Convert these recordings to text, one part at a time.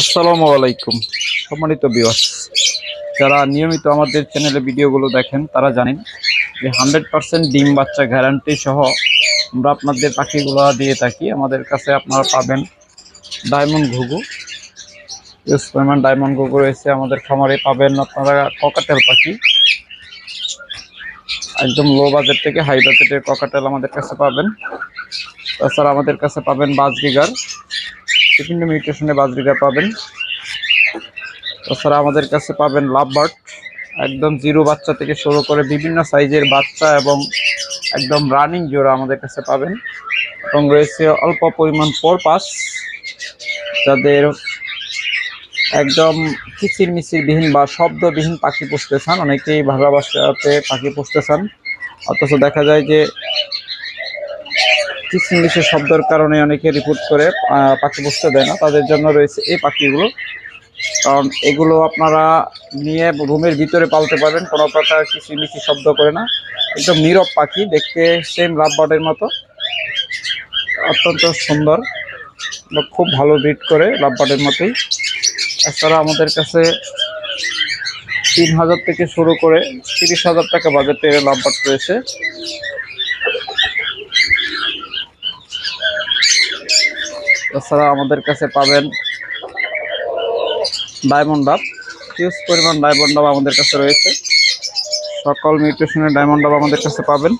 আসসালামু আলাইকুম। সম্মানিত বিওয়ার্স যারা নিয়মিত আমাদের চ্যানেলে ভিডিওগুলো দেখেন, তারা জানেন যে হান্ড্রেড পার্সেন্ট ডিম বাচ্চা গ্যারান্টি সহ আমরা আপনাদের পাখিগুলো দিয়ে থাকি। আমাদের কাছে আপনারা পাবেন ডায়মন্ড ঘুঘু। ইউজ পরিমাণ ডায়মন্ড ঘুঘু রয়েছে আমাদের খামারে। পাবেন আপনারা ককাটেল পাখি। একদম লো বাজেট থেকে হাই বাজেটের ককাটেল আমাদের কাছে পাবেন। তাছাড়া আমাদের কাছে পাবেন বাজরিগার। বিভিন্ন মিউটেশনে বাজরিগার পাবেন। তাছাড়া আমাদের কাছে পাবেন লাভ বার্ড একদম জিরো বাচ্চা থেকে শুরু করে বিভিন্ন সাইজের বাচ্চা এবং একদম রানিং জোড়া আমাদের কাছে পাবেন। এবং রয়েছে অল্প পরিমাণ পরপাস, যাদের একদম কিচির মিচির বিহীন বা শব্দবিহীন পাখি পুষতে চান। অনেকেই ভালোবাসাতে পাখি পুষতে চান। অথচ দেখা যায় যে কিচিরমিচির শব্দের কারণে অনেকে রিপোর্ট করে পাখি পুষতে দেয় না। তাদের জন্য রয়েছে এই পাখিগুলো। কারণ এগুলো আপনারা নিয়ে রুমের ভিতরে পালতে পারবেন, কোনো প্রকার কিচিরমিচি শব্দ করে না। একদম নীরব পাখি, দেখতে সেম লাভ বার্ডের মতো। অত্যন্ত সুন্দর বা খুব ভালো ব্রিড করে লাভ বার্ডের মতোই। এছাড়া আমাদের কাছে তিন হাজার থেকে শুরু করে তিরিশ হাজার টাকা বাজেটের লাভ বার্ড রয়েছে। এছাড়া আমাদের কাছে পাবেন ডায়মন্ড ডাব। হিউজ পরিমাণ ডায়মন্ড ডাব আমাদের কাছে রয়েছে। সকল মিউটেশনের ডায়মন্ড ডাব আমাদের কাছে পাবেন।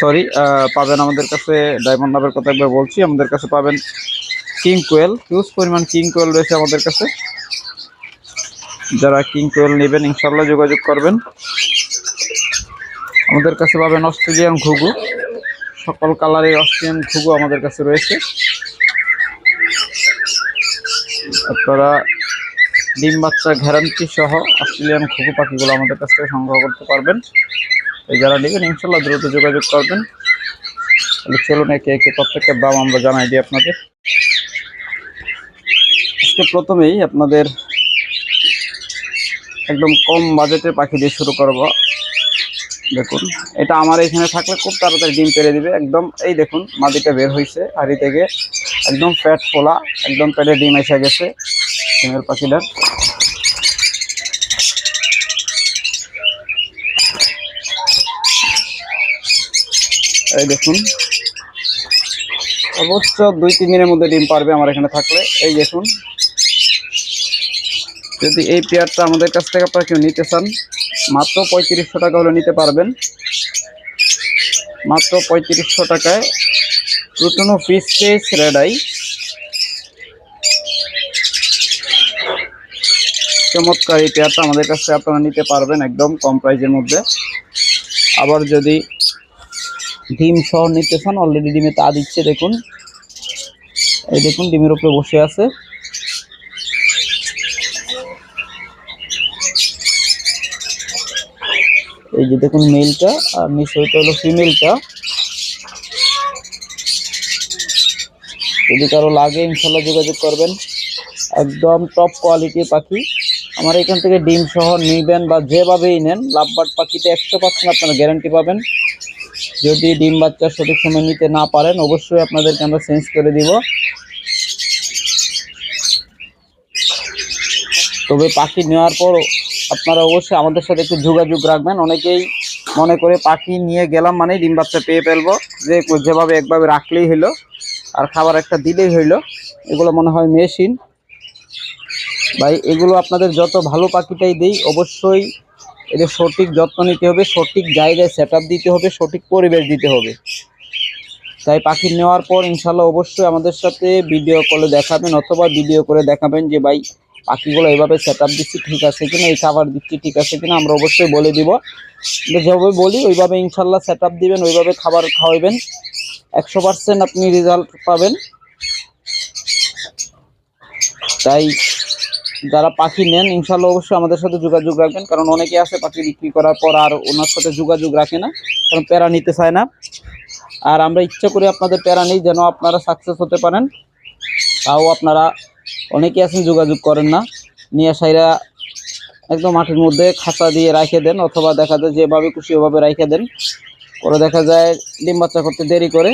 সরি পাবেন আমাদের কাছে ডায়মন্ড ডাবের কথা একবার বলছি। আমাদের কাছে পাবেন কিং কোয়েল। হিউজ পরিমাণ কিং কোয়েল রয়েছে আমাদের কাছে। যারা কিং কোয়েল নেবেন ইনশাল্লাহ যোগাযোগ করবেন। আমাদের কাছে পাবেন অস্ট্রেলিয়ান ঘুঘু। সকল কালারের অস্ট্রেলিয়ান ঘুঘু আমাদের কাছে রয়েছে। আপনারা ডিম বাচ্চা গ্যারান্টি সহ অস্ট্রেলিয়ান ঘুঘু পাখিগুলো আমাদের কাছ থেকে সংগ্রহ করতে পারবেন। এই যারা নেবেন, ইনশাল্লাহ দ্রুত যোগাযোগ করবেন। চলুন একে একে প্রত্যেকের দাম আমরা জানাই দিই আপনাদের। আজকে প্রথমেই আপনাদের একদম কম বাজেটের পাখি দিয়ে শুরু করব। দেখুন, এটা আমার এখানে থাকলে খুব তাড়াতাড়ি ডিম পেরে দিবে, একদম, এই দেখুন মাদিটা বের হয়েছে হাড়ি থেকে একদম ফ্যাট ফোলা, একদম পেটে ডিম এসে গেছে ডিমের পাখিটার। এই দেখুন, অবশ্য দুই, তিন দিনের মধ্যে ডিম পারবে আমার এখানে থাকলে, এই দেখুন। যদি এই পেয়ারটা আমাদের কাছ থেকে আপনারা কেউ নিতে চান মাত্র পঁয়ত্রিশশো টাকা হলে নিতে পারবেন। মাত্র পঁয়ত্রিশশো টাকায় প্লুটোনো ফিস কেস রেডাই চমৎকার এই পেয়ারটা আমাদের কাছে আপনারা নিতে পারবেন একদম কম প্রাইজের মধ্যে। আবার যদি ডিম সহ নিতে চান অলরেডি ডিমে তা দিচ্ছে, দেখুন। এই দেখুন, ডিমের উপরে বসে আছে। যে দেখুন মেলটা আর নিচে ওইটা হলো ফিমেলটা যদি কারও লাগে, ইনশাল্লাহ যোগাযোগ করবেন। একদম টপ কোয়ালিটির পাখি। আমার এখান থেকে ডিম সহ নিবেন বা যেভাবেই নেন, লাভবার্ড পাখিতে একশো পার্সেন্ট আপনারা গ্যারান্টি পাবেন। যদি ডিম বাচ্চা সঠিক সময় নিতে না পারেন, অবশ্যই আপনাদেরকে আমরা চেঞ্জ করে দিব। তবে পাখি নেওয়ার পর আপনারা অবশ্যই আমাদের সাথে একটু যোগাযোগ রাখবেন। অনেকেই মনে করে পাখি নিয়ে গেলাম মানে ডিম বাচ্চা পেয়ে ফেলব। যে যেভাবে একভাবে রাখলেই হইল, আর খাবার একটা দিলেই হইল, এগুলো মনে হয় মেশিন। ভাই, এগুলো আপনাদের যত ভালো পাখিটাই দেই, অবশ্যই এদের সঠিক যত্ন নিতে হবে, সঠিক জায়গায় সেট দিতে হবে, সঠিক পরিবেশ দিতে হবে। তাই পাখি নেওয়ার পর ইনশাল্লাহ অবশ্যই আমাদের সাথে ভিডিও কলে দেখাবেন অথবা ভিডিও করে দেখাবেন যে, ভাই পাখিগুলো এইভাবে সেট আপ দিচ্ছি, ঠিক আছে কিনা, এই খাবার দিচ্ছি, ঠিক আছে কিনা, আমরা অবশ্যই বলে দিব। যেভাবে বলি, ওইভাবে ইনশাল্লাহ সেট আপ দিবেন, ওইভাবে খাবার খাওয়াবেন একশো পার্সেন্ট আপনি রেজাল্ট পাবেন। তাই যারা পাখি নেন, ইনশাল্লাহ অবশ্যই আমাদের সাথে যোগাযোগ রাখবেন, কারণ অনেকে আছে পাখি বিক্রি করার পর আর ওনার সাথে যোগাযোগ রাখে না, কারণ প্যারা নিতে চায় না। আর আমরা ইচ্ছা করি আপনাদের প্যারা নেই, যেন আপনারা সাকসেস হতে পারেন। তাও আপনারা অনেকে আছেন, যোগাযোগ করেন না। নিয়ে সাইরা একদম মাটির মধ্যে খাঁচা দিয়ে রাখে দেন, অথবা দেখা যায় যেভাবে খুশি ওভাবে রাখে দেন। পরে দেখা যায় ডিম বাচ্চা করতে দেরি করে।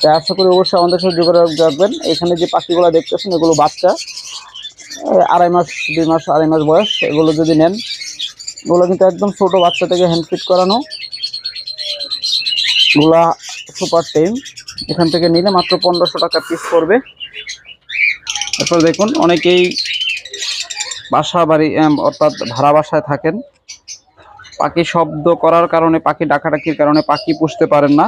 তাই আশা করি অবশ্যই আমাদের সাথে যোগাযোগ রাখবেন। এখানে যে পাখিগুলো দেখতেছেন, এগুলো বাচ্চা। আড়াই মাস, দুই মাস, আড়াই মাস বয়স, এগুলো যদি নেন, এগুলো কিন্তু একদম ছোট বাচ্চা থেকে হ্যান্ড ফিট করানো। এগুলা সুপার টেম এখান থেকে নিলে মাত্র পনেরোশো টাকা পিস পড়বে। তারপর দেখুন, অনেকেই বাসা বাড়ি অর্থাৎ ভাড়া বাসায় থাকেন। পাখি শব্দ করার কারণে, পাখি ডাকাডাকির কারণে পাখি পুষতে পারেন না।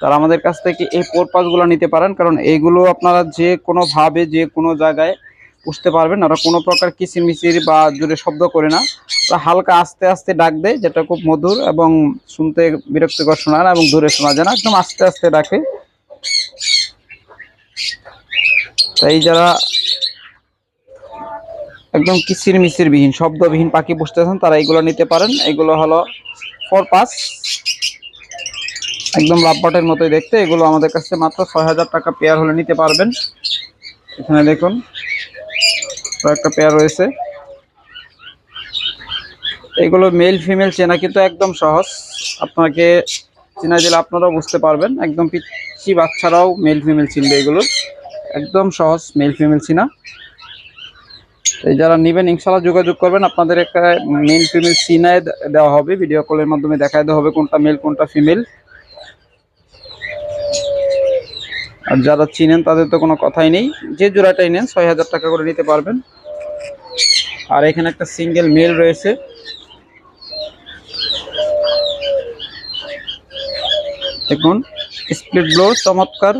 তারা আমাদের কাছ থেকে এই পোরপাসগুলো নিতে পারেন, কারণ এইগুলো আপনারা যে কোনোভাবে যে কোনো জায়গায় পুষতে পারবেন। ওরা কোনো প্রকার কিচিরমিচির বা জোরে শব্দ করে না। ওরা হালকা আস্তে আস্তে ডাক দেয়, যেটা খুব মধুর এবং শুনতে বিরক্তিকর শোনা না এবং দূরে শোনা যায় না, একদম আস্তে আস্তে ডাকে। তাই যারা একদম কিচির মিচির বিহীন, শব্দবিহীন পাখি পুষতেছেন তারা এগুলো নিতে পারেন। এগুলো হলো ফোর পাস একদম লাভবাটের মতোই দেখতে। এগুলো আমাদের কাছে মাত্র ছয় হাজার টাকা পেয়ার হলে নিতে পারবেন। এখানে দেখুন, কয়েকটা পেয়ার রয়েছে। এগুলো মেল ফিমেল চেনা কিন্তু একদম সহজ। আপনাকে চেনা দিলে আপনারাও বুঝতে পারবেন। একদম পিচ্ছি বাচ্চারাও মেল ফিমেল চিনবে এগুলো। একদম সহজ মেল ফিমেল সিনা। এই যারা নেবেন ইনশাল্লাহ যোগাযোগ করবেন। আপনাদের একটা মেল ফিমেল সিনায় দেওয়া হবে ভিডিও কলের মাধ্যমে দেখায় দেওয়া হবে কোনটা মেল কোনটা ফিমেল আর যারা চিনেন, তাদের তো কোনো কথাই নেই। যে জোড়াটাই নেন, ছয় হাজার টাকা করে নিতে পারবেন। আর এখানে একটা সিঙ্গেল মেল রয়েছে। দেখুন স্প্লিট ব্লো চমৎকার।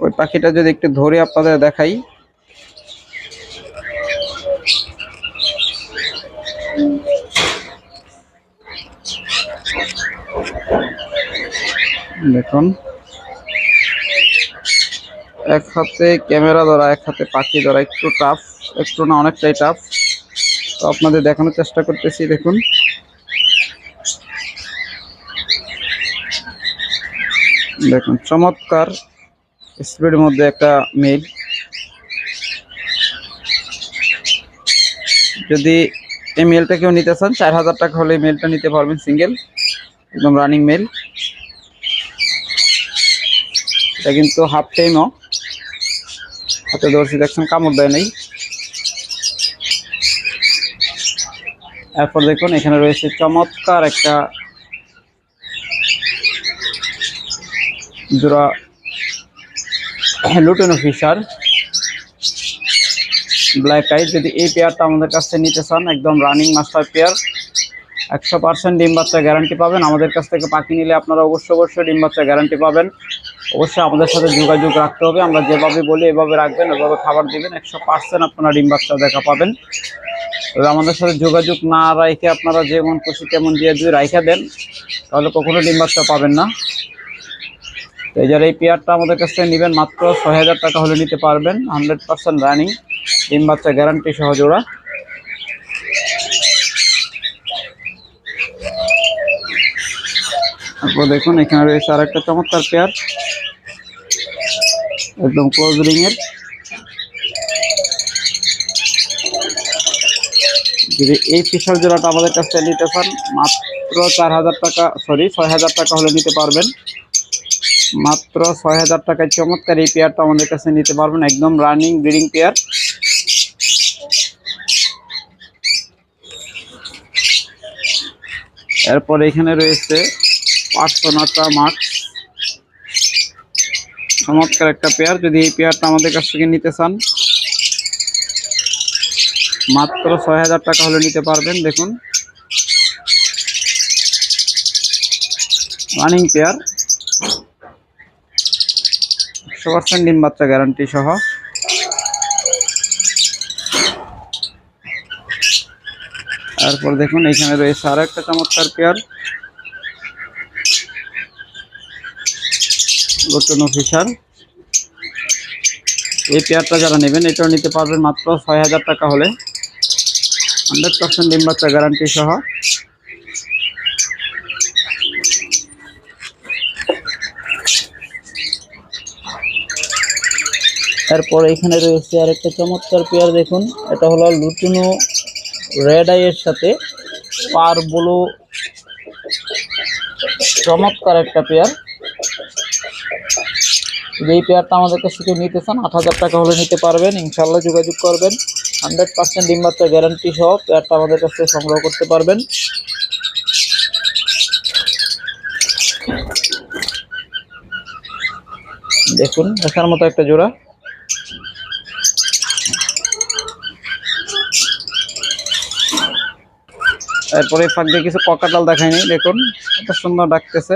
ওই পাখিটা যদি একটু ধরে আপনাদের দেখাই। দেখুন। এক হাতে ক্যামেরা ধরা, এক হাতে পাখি ধরা, একটু টাফ একটু না অনেকটাই টাফ তো আপনাদের দেখানোর চেষ্টা করতেছি, দেখুন। দেখুন, চমৎকার স্পিডের মধ্যে একটা মেল যদি এই মেলটা কেউ নিতে চান, চার হাজার টাকা হলে মেলটা নিতে পারবেন সিঙ্গেল, একদম রানিং মেল। এটা কিন্তু হাফ টাইমও। হাতে ধরছি, দেখছেন, কামড় দেয় নেই। এরপর দেখুন, এখানে রয়েছে চমৎকার একটা জোড়া লুটেনো ফিশার ব্ল্যাক আই যদি এই পেয়ারটা আমাদের কাছ থেকে নিতে চান, একদম রানিং মাস্টার পেয়ার একশো পার্সেন্ট ডিম বাচ্চা গ্যারান্টি পাবেন। আমাদের কাছ থেকে পাখি নিলে আপনারা অবশ্যই অবশ্যই ডিম বাচ্চা গ্যারান্টি পাবেন। অবশ্যই আমাদের সাথে যোগাযোগ রাখতে হবে। আমরা যেভাবে বলি, এভাবে রাখবেন, এভাবে খাবার দিবেন, একশো পার্সেন্ট আপনারা ডিম বাচ্চা দেখা পাবেন। তবে আমাদের সাথে যোগাযোগ না রাখে আপনারা যেমন খুশি তেমন দিয়ে যদি রাইখা দেন, তাহলে কখনো ডিম বাচ্চা পাবেন না। এই যারা এই পেয়ারটা আমাদের কাছ নেবেন মাত্র ছয় হাজার টাকা হলে নিতে পারবেন হান্ড্রেড পার্সেন্ট রানিং ডিম বাচ্চা গ্যারান্টি সহ জোড়া। তারপর দেখুন, এখানে রয়েছে আর একটা চমৎকার পেয়ার, একদম ক্লোজ রিং এর। যদি এই ফিশার জোড়াটা আমাদের কাছ নিতে চান, মাত্র চার হাজার টাকা সরি ছয় হাজার টাকা হলে নিতে পারবেন। মাত্র ছয় হাজার টাকায় চমৎকার এই পেয়ারটা আমাদের কাছে নিতে পারবেন। একদম রানিং ব্রিডিং পেয়ার এরপর এখানে রয়েছে পার্সোনাটা মাছ চমৎকার একটা পেয়ার যদি এই পেয়ারটা আমাদের কাছ থেকে নিতে চান, মাত্র ছয় হাজার টাকা হলে নিতে পারবেন। দেখুন। রানিং পেয়ার একশো পার্সেন্ট বাচ্চা গ্যারান্টি সহ। তারপর দেখুন এখানে রয়েছে আরও একটা চমৎকার পেয়ার লোটন অফিসার এই পেয়ারটা যারা নেবেন, এটাও নিতে পারবেন মাত্র ছয় হাজার টাকা হলে। হান্ড্রেড পার্সেন্ট ডিম বাচ্চা গ্যারান্টি সহ। তারপর এখানে রয়েছে আর একটা চমৎকার পেয়ার দেখুন। এটা হলো লুটিনো রেড আইয়ের সাথে পার ব্লু চমৎকার একটা পেয়ার। এই পেয়ারটা আমাদের কাছ থেকে নিতে চান, আট হাজার টাকা হলে নিতে পারবেন ইনশাল্লাহ যোগাযোগ করবেন। হান্ড্রেড পার্সেন্ট ডিম বাচ্চা গ্যারান্টি সহ পেয়ারটা আমাদের কাছ সংগ্রহ করতে পারবেন। দেখুন, দেখার মতো একটা জোড়া। তারপরে ফাঁক দিয়ে কিছু ককাটাল দেখায়নি, দেখুন, কত সুন্দর ডাকতেছে।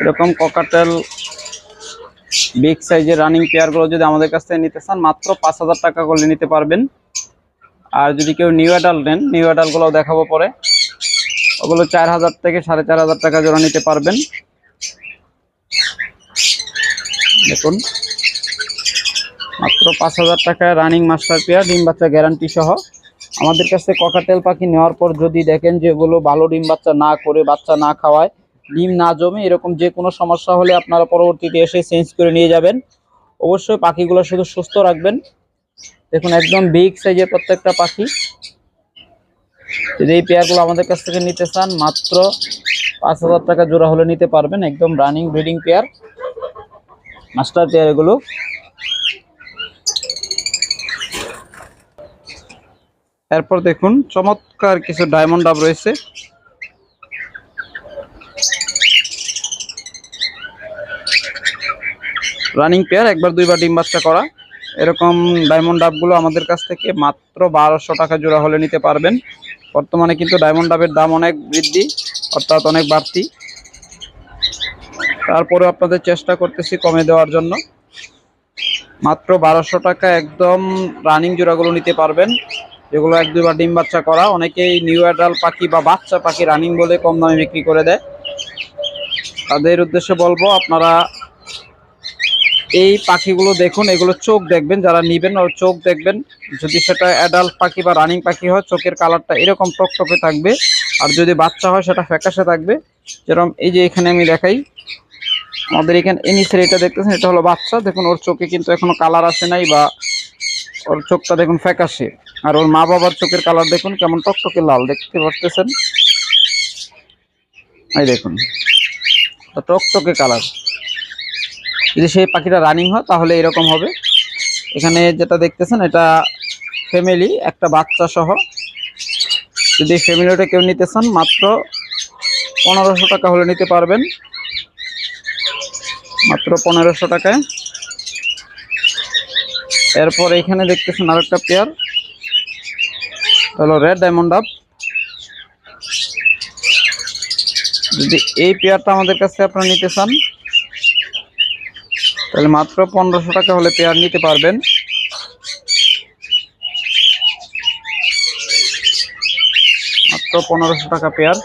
এরকম ককাটেল বিগ সাইজের রানিং পেয়ারগুলো যদি আমাদের কাছ থেকে নিতে চান, মাত্র পাঁচ হাজার টাকা করলে নিতে পারবেন। আর যদি কেউ নিউ অ্যাডাল্ট নেন নিউ অ্যাডাল্টগুলোও দেখাবো পরে। ওগুলো চার হাজার থেকে সাড়ে চার হাজার টাকা জোড়া নিতে পারবেন। দেখুন মাত্র পাঁচ হাজার টাকায় রানিং মাস্টার পেয়ার ডিম বাচ্চা গ্যারান্টি সহ। আমাদের কাছে ককাটেল পাখি নেওয়ার পর যদি দেখেন যে ওগুলো ভালো ডিম বাচ্চা না করে, বাচ্চা না খাওয়ায়, ডিম না জমে, এরকম যে কোনো সমস্যা হলে আপনারা পরবর্তীতে এসে চেঞ্জ করে নিয়ে যাবেন। অবশ্যই পাখিগুলো শুধু সুস্থ রাখবেন। দেখুন, একদম বিগ সাইজের প্রত্যেকটা পাখি। যদি এই পেয়ারগুলো আমাদের কাছ থেকে নিতে চান, মাত্র পাঁচ হাজার টাকা জোড়া হলে নিতে পারবেন। একদম running breeding pair master pair এগুলো। এরপর দেখুন, চমৎকার কিছু ডায়মন্ড ডাব রয়েছে। রানিং পেয়ার একবার দুইবার ডিম বাচ্চা করা। এরকম ডায়মন্ড ডাবগুলো আমাদের কাছ থেকে মাত্র বারোশো টাকা জোড়া হলে নিতে পারবেন। বর্তমানে কিন্তু ডায়মন্ড ডাবের দাম অনেক বৃদ্ধি, অর্থাৎ অনেক বাড়তি। তারপরে আপনাদের চেষ্টা করতেছি কমে দেওয়ার জন্য। মাত্র বারোশো টাকা একদম রানিং জোড়াগুলো নিতে পারবেন। যেগুলো এক, দুইবার ডিম বাচ্চা করা। অনেকেই নিউ অ্যাডাল পাখি বা বাচ্চা পাখি রানিং বলে কম দামে বিক্রি করে দেয়। তাদের উদ্দেশ্যে বলব, আপনারা এই পাখিগুলো দেখুন, এগুলো চোখ দেখবেন, যারা নিবেন ওর চোখ দেখবেন। যদি সেটা অ্যাডাল্ট পাখি বা রানিং পাখি হয়, চোখের কালারটা এরকম টকটকে থাকবে। আর যদি বাচ্চা হয়, সেটা ফ্যাকাশে থাকবে। যেরকম এই যে এখানে আমি দেখাই, আমাদের এখানে এই নিচের এটা দেখতেছেন, এটা হলো বাচ্চা। দেখুন, ওর চোখে কিন্তু এখনও কালার আসে নাই বা ওর চোখটা দেখুন ফ্যাকাশে। আর ওর মা বাবার চোখের কালার দেখুন, কেমন টকটকে লাল, দেখতে পাচ্ছেন এই দেখুন টকটকে কালার। যদি সেই পাখিটা রানিং হয়, তাহলে এরকম হবে। এখানে যেটা দেখতেছেন, এটা ফ্যামিলি একটা বাচ্চা সহ। যদি ফ্যামিলিটা কেউ নিতে চান, মাত্র পনেরোশো টাকা হলে নিতে পারবেন। মাত্র পনেরোশো টাকায়। এরপর এখানে দেখতেছেন আরেকটা পেয়ার হলো রেড ডায়মন্ড আপ যদি এই পেয়ারটা আমাদের কাছে আপনারা নিতে চান, তাহলে মাত্র পনেরোশো টাকা হলে পেয়ার নিতে পারবেন। মাত্র পনেরোশো টাকা পেয়ার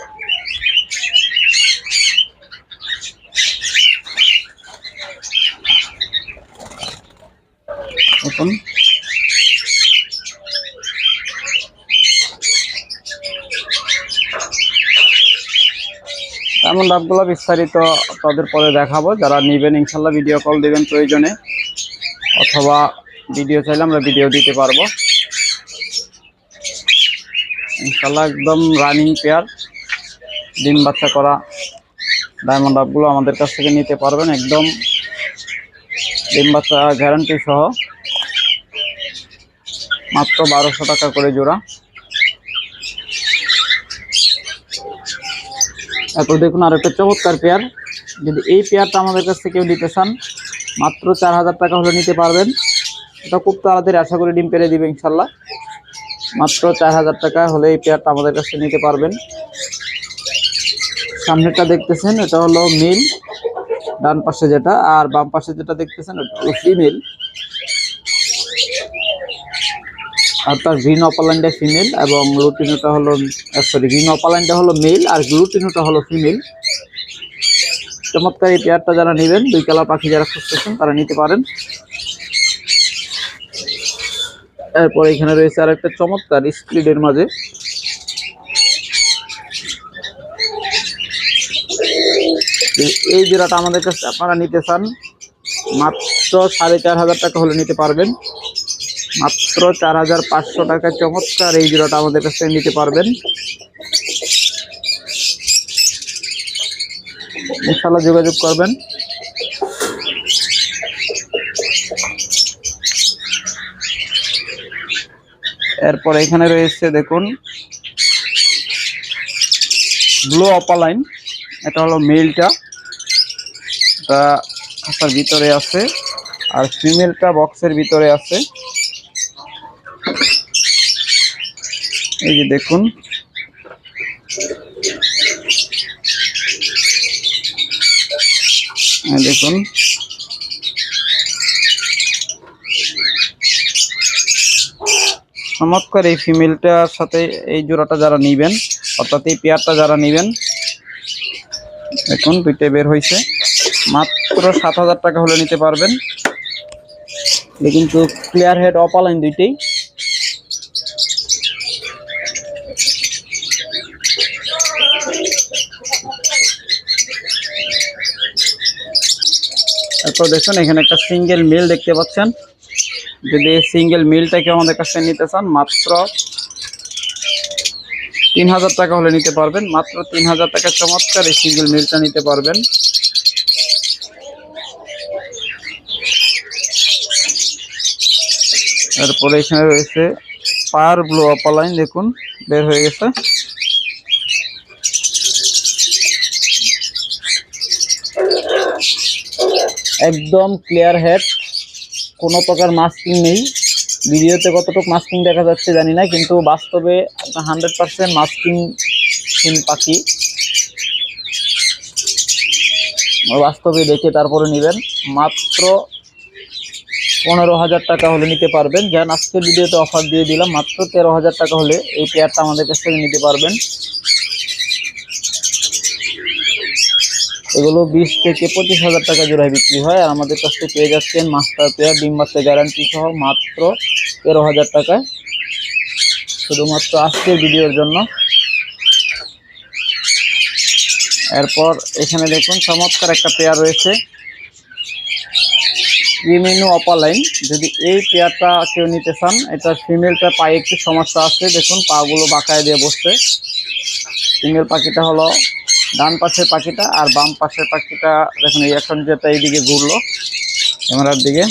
দেখুন এমন ডাবগুলো বিস্তারিত তাদের পরে দেখাবো। যারা নেবেন, ইনশাল্লাহ ভিডিও কল দেবেন প্রয়োজনে, অথবা ভিডিও চাইলে আমরা ভিডিও দিতে পারব। ইনশাল্লাহ একদম রানিং পেয়ার ডিম বাচ্চা করা ডায়মন্ড ডাবগুলো আমাদের কাছ থেকে নিতে পারবেন। একদম ডিম বাচ্চা গ্যারান্টি সহ। মাত্র বারোশো টাকা করে জোড়া। তারপর দেখুন আর একটা চমৎকার পেয়ার। যদি এই পেয়ারটা আমাদের কাছ থেকে নিতে চান, মাত্র চার হাজার টাকা হলে নিতে পারবেন। এটা খুব তাড়াতাড়ি আশা করি ডিম পেরে দিবে ইনশাল্লাহ। মাত্র চার হাজার টাকা হলে এই পেয়ারটা আমাদের কাছে নিতে পারবেন। সামনেটা দেখতেছেন, এটা হলো মিল। ডান পাশে যেটা, আর বাম পাশে যেটা দেখতেছেন, এটা হলো ফিমেল। আর তার গ্রিন অপালাইনটা ফিমেল এবং লুটিনোটা হলো সরি গ্রিন অপালাইনটা হলো মেল আর গ্লুটিনোটা হলো ফিমেল। চমৎকার এই পেয়ারটা যারা নেবেন, দুই কালার পাখি যারা খুঁজতেছেন, তারা নিতে পারেন। এরপর এখানে রয়েছে আর একটা চমৎকার স্প্লিডের মাঝে। এই- এই জোড়াটা আমাদের কাছে আপনারা নিতে চান, মাত্র সাড়ে চার হাজার টাকা হলে নিতে পারবেন। মাত্র চার হাজার পাঁচশো টাকা চমৎকার এই জোড়াটা আমাদের কাছে নিতে পারবেন। ইনশাল্লাহ যোগাযোগ করবেন। এরপর এখানে রয়েছে, দেখুন, ব্লু অপালাইন এটা হলো মেলটা। এটা খাতার ভিতরে আছে। আর ফিমেলটা বক্সের ভিতরে আছে। এই যে দেখুন। এই দেখুন। চমৎকার এই ফিমেলটার সাথে এই জোড়াটা যারা নিবেন, অর্থাৎ এই পেয়ারটা যারা নিবেন, দেখুন, দুইটাই বের হয়েছে মাত্র সাত হাজার টাকা হলে নিতে পারবেন। কিন্তু ক্লিয়ার হেড অপালাইন দুইটাই। তারপর দেখুন, এখানে একটা সিঙ্গেল মিল দেখতে পাচ্ছেন। যদি এই সিঙ্গেল মিলটাকে আমাদের কাছে নিতে চান, মাত্র তিন হাজার টাকা হলে নিতে পারবেন। মাত্র তিন হাজার টাকা চমৎকার এই সিঙ্গেল মিলটা নিতে পারবেন। তারপরে এখানে রয়েছে পার ব্লু অপালাইন দেখুন, বের হয়ে গেছে। একদম ক্লিয়ার হেড কোনো প্রকার মাস্কিং নেই। ভিডিওতে কতটুকু মাস্কিং দেখা যাচ্ছে জানি না, কিন্তু বাস্তবে আপনার হান্ড্রেড পার্সেন্ট মাস্কিং পাখি। বাস্তবে দেখে তারপরে নেবেন। মাত্র পনেরো হাজার টাকা হলে নিতে পারবেন। যেন আজকের ভিডিওতে অফার দিয়ে দিলাম, মাত্র তেরো হাজার টাকা হলে এই পেয়ারটা আমাদের কাছ থেকে নিতে পারবেন। এগুলো বিশ থেকে পঁচিশ হাজার টাকা জোড়ায় বিক্রি হয়। আর আমাদের কাছ থেকে পেয়ে যাচ্ছেন মাস্টার পেয়ার ডিম বাচ্চা গ্যারান্টি সহ মাত্র তেরো হাজার টাকায়। শুধুমাত্র আজকের ভিডিওর জন্য। এরপর এখানে দেখুন, চমৎকার একটা পেয়ার রয়েছে। ক্রিমিনো অপালাইন যদি এই পেয়ারটা কেউ নিতে চান, এটা ফিমেলটা পায়ে একটু সমস্যা আছে। দেখুন, পাগুলো বাঁকায় দিয়ে বসছে। ফিমেল পাখিটা হলো ডান পাশের পাখিটা আর বাম পাশের পাখিটা, দেখুন এই এখন যেটা এইদিকে ঘুরলো, ক্যামেরার দিকে,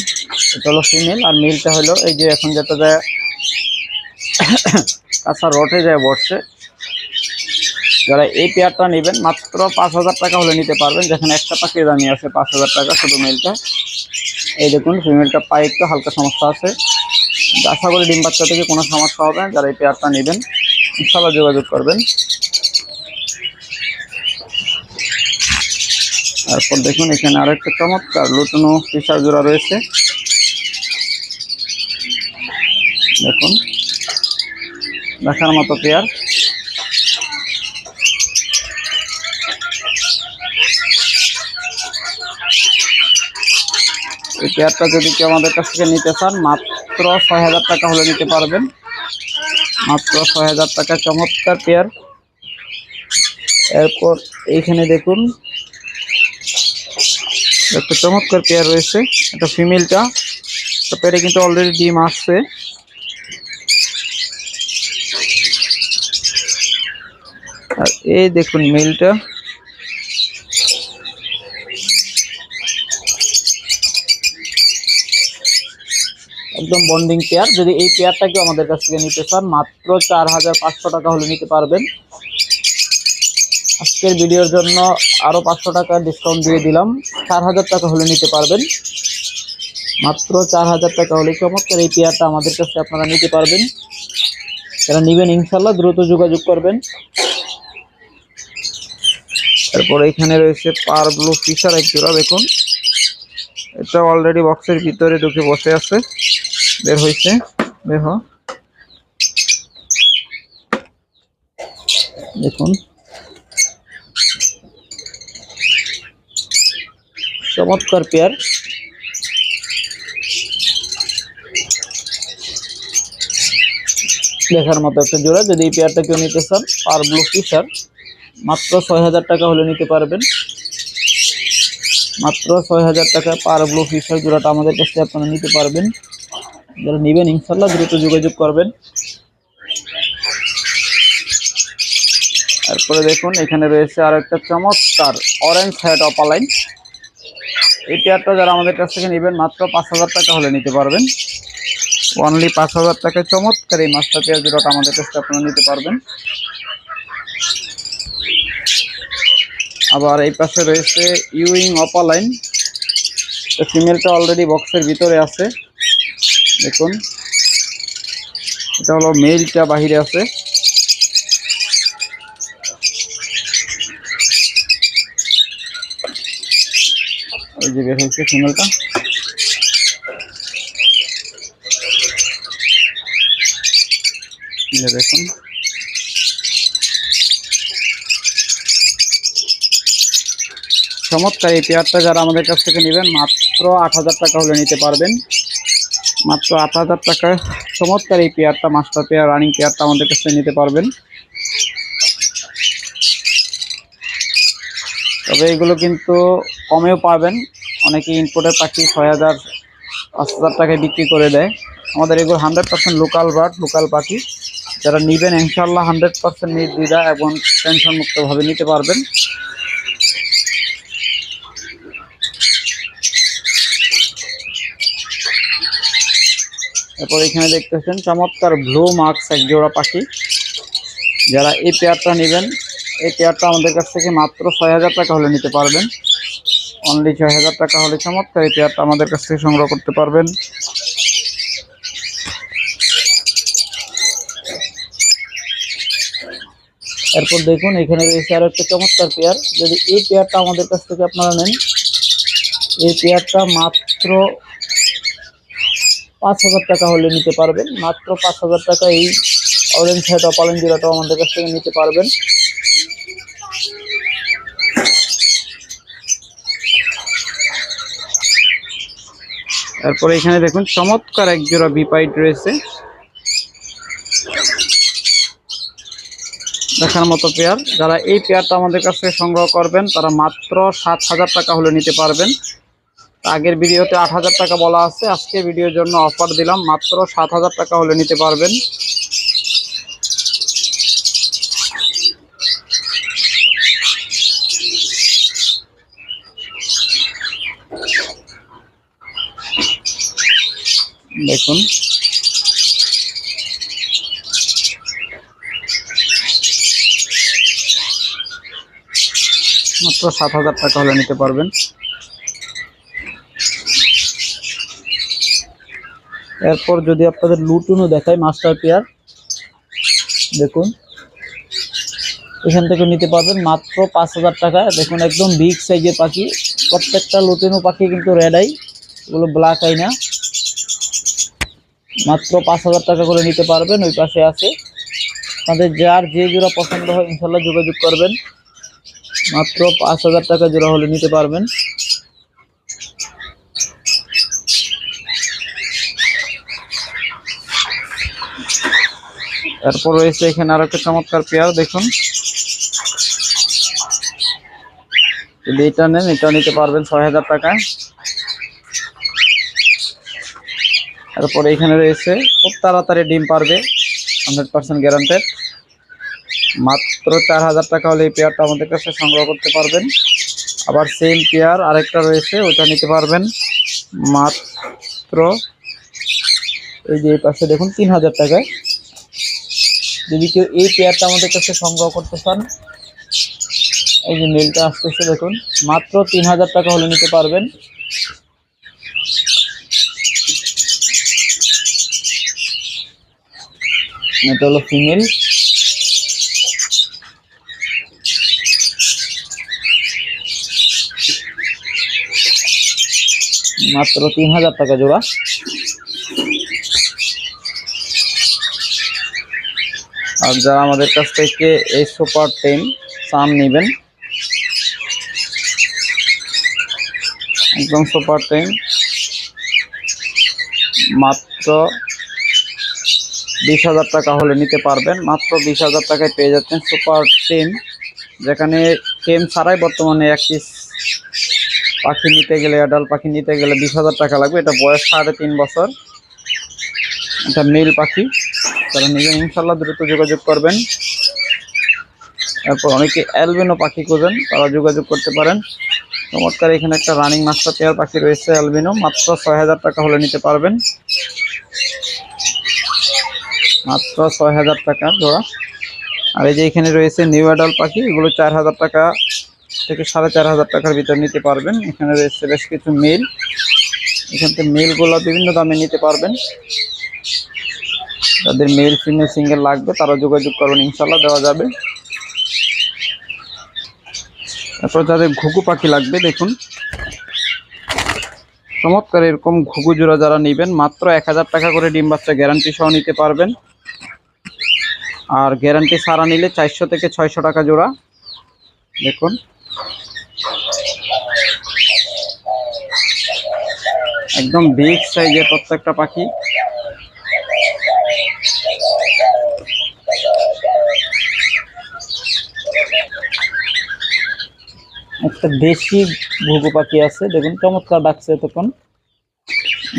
এটা হলো ফিমেল আর মেলটা হলো এই যে এখন যেটা যায়, কাঁচা রটে যায় বসছে। যারা এই পেয়ারটা নেবেন, মাত্র পাঁচ হাজার টাকা হলে নিতে পারবেন। যেখানে একটা পাখির দামি আছে, পাঁচ হাজার টাকা শুধু মেলটা এই দেখুন ফিমেলটা পায়ে একটু হালকা সমস্যা আছে। আশা করি ডিম বাচ্চা থেকে কোনো সমস্যা হবে যারা এই পেয়ারটা নেবেন ইনশাল্লাহ যোগাযোগ করবেন। তারপর দেখুন, এখানে আরেকটা চমৎকার লুটনো ফিশার জোড়া রয়েছে। দেখুন, দেখার মতো পেয়ার। এই পেয়ারটা যদি কেউ আমাদের কাছ থেকে নিতে চান, মাত্র ছয় হাজার টাকা হলে নিতে পারবেন। মাত্র ছয় হাজার টাকা, চমৎকার পেয়ার। এরপর এইখানে দেখুন একটা চমৎকার পেয়ার রয়েছে, একটা ফিমেলটা তো পেয়ারে কিন্তু অলরেডি ডিম আসছে। আর এই দেখুন মেলটা একদম বন্ডিং পেয়ার যদি এই পেয়ারটাকে আমাদের কাছ থেকে নিতে চান, মাত্র চার হাজার পাঁচশো টাকা হলে নিতে পারবেন। আজকের ভিডিওর জন্য আরও পাঁচশো টাকা ডিসকাউন্ট দিয়ে দিলাম। চার হাজার টাকা হলে নিতে পারবেন। মাত্র চার হাজার টাকা হলে চমৎকার এই পেয়ারটা আমাদের কাছে আপনারা নিতে পারবেন। যারা নেবেন ইনশাল্লাহ দ্রুত যোগাযোগ করবেন। তারপর এখানে রয়েছে পার ব্লু ফিশার এক জোড়া, দেখুন। এটা অলরেডি বক্সের ভিতরে ঢুকে বসে আছে। বের হয়েছে। বের দেখুন। চমৎকার পেয়ার। দেখার মতো একটা জোড়া, যদি এই পেয়ারটা কেউ নিতে চান, পার ব্লু ফিশার মাত্র ছয় হাজার টাকা হলে নিতে পারবেন। মাত্র ছয় হাজার টাকা পার ব্লু ফিশার জোড়াটা আমাদের কাছে আপনারা নিতে পারবেন। যারা নেবেন ইনশাল্লাহ দ্রুত যোগাযোগ করবেন। তারপরে দেখুন, এখানে রয়েছে আর একটা চমৎকার অরেঞ্জ হ্যাট অপালাইন এই পেয়ারটা যারা আমাদের কাছ থেকে নেবেন মাত্র পাঁচ হাজার টাকা হলে নিতে পারবেন। অনলি পাঁচ হাজার টাকায় চমৎকার এই মাছটা পেয়ার জোড়াটা আমাদের কাছ থেকে আপনারা নিতে পারবেন। আবার এই পাশে রয়েছে ইউইং অপালাইন তো ফিমেলটা অলরেডি বক্সের ভিতরে আছে। দেখুন। এটা হলো মেলটা বাহিরে আছে। ওই যে বের হয়েছে ফিমেলটা এই দেখুন। চমৎকার এই পেয়ারটা যারা আমাদের কাছ থেকে নেবেন, মাত্র আট হাজার টাকা হলে নিতে পারবেন। মাত্র আট হাজার টাকায় চমৎকার এই পেয়ারটা, মাস্টার পেয়ার, রানিং পেয়ারটা আমাদের কাছ থেকে নিতে পারবেন। তবে এগুলো কিন্তু কমেও পাবেন। অনেকে ইম্পোর্টের পাখি ছয় হাজার, পাঁচ হাজার টাকায় বিক্রি করে দেয়। আমাদের এগুলো hundred percent local bird local পাখি। যারা নেবেন ইনশাল্লাহ হান্ড্রেড পার্সেন্ট নির্দ্বিধা এবং টেনশন মুক্তভাবে নিতে পারবেন। এরপর এখানে দেখতেছেন, চমৎকার ব্লু মার্কস এক জোড়া পাখি। যারা এই পেয়ারটা নেবেন এই পেয়ারটা আমাদের কাছ থেকে মাত্র ছয় হাজার টাকা হলে নিতে পারবেন। অনলি ছয় হাজার টাকা হলে চমৎকার এই পেয়ারটা আমাদের কাছ থেকে সংগ্রহ করতে পারবেন। এরপর দেখুন, এখানে রয়েছে আর একটা চমৎকার পেয়ার যদি এই পেয়ারটা আমাদের কাছ থেকে আপনারা নেন, এই পেয়ারটা মাত্র পাঁচ হাজার টাকা হলে নিতে পারবেন। মাত্র পাঁচ হাজার টাকা এই অরেঞ্জ হেড অপালেন জিরাটাও আমাদের কাছ থেকে নিতে পারবেন। তারপরে এখানে দেখুন, চমৎকার এক জোড়া বিপাইট রয়েছে। দেখার মতো পেয়ার। যারা এই পেয়ারটা আমাদের কাছে সংগ্রহ করবেন, তারা মাত্র সাত হাজার টাকা হলে নিতে পারবেন। আগের ভিডিওতে আট হাজার টাকা বলা আছে। আজকে ভিডিওর জন্য অফার দিলাম, মাত্র সাত হাজার টাকা হলে নিতে পারবেন। দেখুন। মাত্র সাত হাজার টাকা হলে নিতে পারবেন। এরপর যদি আপনাদের লুটুনও দেখায় মাস্টার পেয়ার, দেখুন। এখান থেকে নিতে পারবেন মাত্র পাঁচ হাজার টাকা। দেখুন একদম বিগ সাইজের পাখি। প্রত্যেকটা লুটিনো পাখি কিন্তু রেড আই এগুলো ব্ল্যাক আই না। মাত্র পাঁচ হাজার টাকা করে নিতে পারবেন, ওই পাশে আছে। আপনাদের যার যে জোড়া পছন্দ হয়, ইনশাল্লাহ যোগাযোগ করবেন। মাত্র পাঁচ হাজার টাকা জোড়া হলে নিতে পারবেন। তারপর রয়েছে এখানে আরও একটা চমৎকার পেয়ার, দেখুন। যদি এটা নেন এটা নিতে পারবেন ছয় হাজার টাকায় তারপরে এখানে রয়েছে, খুব তাড়াতাড়ি ডিম পারবে হান্ড্রেড পার্সেন্ট গ্যারান্টেড মাত্র চার হাজার টাকা হলে এই পেয়ারটা আমাদের কাছে সংগ্রহ করতে পারবেন। আবার সেম পেয়ার আরেকটা রয়েছে ওটা নিতে পারবেন। মাত্র এই যে এই পাশে দেখুন, তিন হাজার টাকায়। যদি কেউ এই পেয়ারটা আমাদের কাছে সংগ্রহ করতে চান, এই যে মেলটা আসতেছে দেখুন, মাত্র তিন হাজার টাকা হলে নিতে পারবেন। এটা হলো ফিমেল। মাত্র তিন হাজার টাকা জোড়া। আর যারা আমাদের কাছ থেকে এই সুপার টেন সান নেবেন, একদম সুপার টেন মাত্র বিশ হাজার টাকা হলে নিতে পারবেন। মাত্র বিশ হাজার টাকায় পেয়ে যাচ্ছেন সুপার টেন যেখানে টেম ছাড়াই বর্তমানে এক পিস পাখি নিতে গেলে অ্যাডাল্ট পাখি নিতে গেলে বিশ হাজার টাকা লাগবে। এটা বয়স সাড়ে তিন বছর। এটা মেল পাখি। তারা নেবেন ইনশাল্লাহ দ্রুত যোগাযোগ করবেন। তারপর অনেকে অ্যালবেনো পাখি খোঁজেন, তারা যোগাযোগ করতে পারেন। চমৎকার এখানে একটা রানিং মাস্টার পেয়ার পাখি রয়েছে অ্যালবিনো মাত্র ছয় হাজার টাকা হলে নিতে পারবেন। মাত্র ছয় হাজার টাকা জোড়া। আর এই যে এখানে রয়েছে নিউ অ্যাডাল পাখি, এগুলো চার হাজার টাকা থেকে সাড়ে চার হাজার টাকার ভিতর নিতে পারবেন। এখানে রয়েছে বেশ কিছু মেল। এখান থেকে মেলগুলো বিভিন্ন দামে নিতে পারবেন। যাদের মেল, ফিমেল, সিঙ্গেল লাগবে তারা যোগাযোগ করুন ইনশাল্লাহ দেওয়া যাবে। তারপর যাদের ঘুঘু পাখি লাগবে, দেখুন। চমৎকার এরকম ঘুঘু জোড়া যারা নেবেন, মাত্র এক হাজার টাকা করে ডিম বাচ্চা গ্যারান্টি সহ নিতে পারবেন। আর গ্যারান্টি সারা নিলে চারশো থেকে ছয়শো টাকা জোড়া। দেখুন। একদম বিগ সাইজের প্রত্যেকটা পাখি। একটা দেশি ঘুঘু পাখি আছে, দেখুন, চমৎকার ডাকছে তখন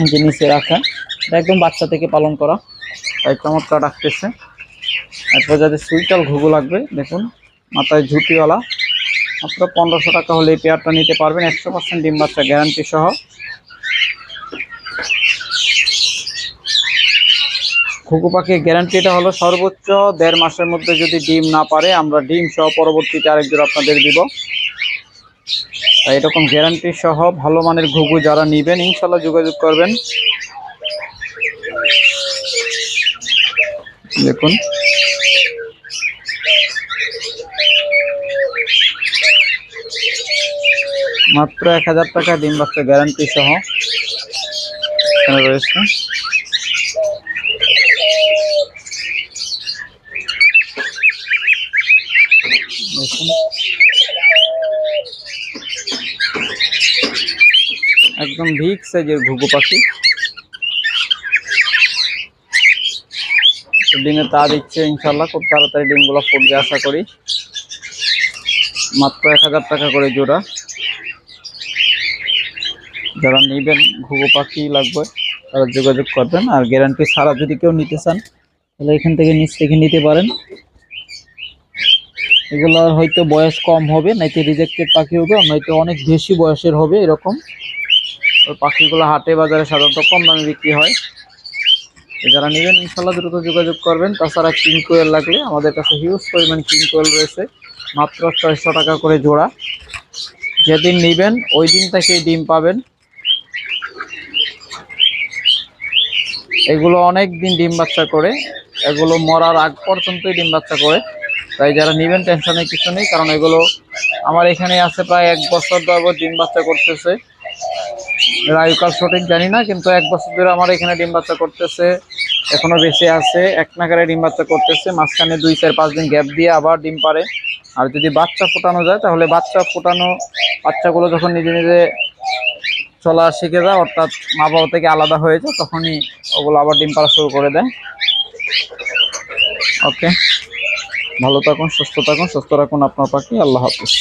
যে নিচে রাখা একদম বাচ্চা থেকে পালন করা। তাই চমৎকার ডাকতেছে। এরপর যাদের সুইটাল ঘুঘু লাগবে, দেখুন, মাথায় ঝুটিওয়ালা। মাত্র পনেরোশো টাকা হলে এই পেয়ারটা নিতে পারবেন, একশো পার্সেন্ট ডিম বাচ্চা গ্যারান্টি সহ। ঘুঘু পাখির গ্যারান্টিটা হলো সর্বোচ্চ দেড় মাসের মধ্যে যদি ডিম না পারে, আমরা ডিম সহ পরবর্তীতে আরেকজন আপনাদের দিব। তাই এরকম গ্যারান্টি সহ ভালো মানের ঘুঘু যারা নিবেন ইনশাল্লাহ যোগাযোগ করবেন। দেখুন মাত্র এক হাজার টাকা ডিম বাচ্চা গ্যারান্টি সহ রয়েছে। একদম ভিক সাইজের ঘুঘু পাখি। ডিমে তা দিচ্ছে ইনশাল্লাহ খুব তাড়াতাড়ি ডিমগুলো ফুটবে আশা করি। মাত্র এক হাজার টাকা করে জোড়া। যারা নেবেন ঘুঘু পাখি লাগবে, তারা যোগাযোগ করবেন। আর গ্যারান্টি ছাড়া যদি কেউ নিতে চান, তাহলে এখান থেকে নিচ থেকে নিতে পারেন। এগুলোর হয়তো বয়স কম হবে নয়তো রিজেক্টেড পাখি হবে নয়তো অনেক বেশি বয়সের হবে এরকম। ওই পাখিগুলো হাটে বাজারে সাধারণত কম দামে বিক্রি হয়। যারা নেবেন ইনশাল্লাহ দ্রুত যোগাযোগ করবেন। তাছাড়া কিং কোয়েল লাগলে, আমাদের কাছে হিউজ পরিমাণ কিং কোয়েল রয়েছে, মাত্র ছয়শো টাকা করে জোড়া। যেদিন নেবেন, ওই দিন থেকেই ডিম পাবেন। এগুলো অনেক দিন ডিম বাচ্চা করে, এগুলো মরার আগ পর্যন্তই ডিম বাচ্চা করে। তাই যারা নেবেন টেনশনের কিছু নেই, কারণ এগুলো আমার এখানে আছে প্রায় এক বছর ধরে ডিম বাচ্চা করতেছে। আয়ুকাল সঠিক জানি না, কিন্তু এক বছর ধরে আমার এখানে ডিম বাচ্চা করতেছে, এখনও বেঁচে আছে, এক নাগারে ডিম বাচ্চা করতেছে, মাঝখানে দুই, চার, পাঁচ দিন গ্যাপ দিয়ে আবার ডিম পারে। আর যদি বাচ্চা ফোটানো যায়, তাহলে বাচ্চা ফোটানো, বাচ্চাগুলো যখন নিজে নিজে চলা শিখে যায়, অর্থাৎ মা বাবা থেকে আলাদা হয়ে যায়, তখনই ওগুলো আবার ডিম পাড়া শুরু করে দেয়। ওকে ভালো থাকুন, সুস্থ থাকুন, সুস্থ রাখুন আপনার পাখি, আল্লাহ হাফিজ।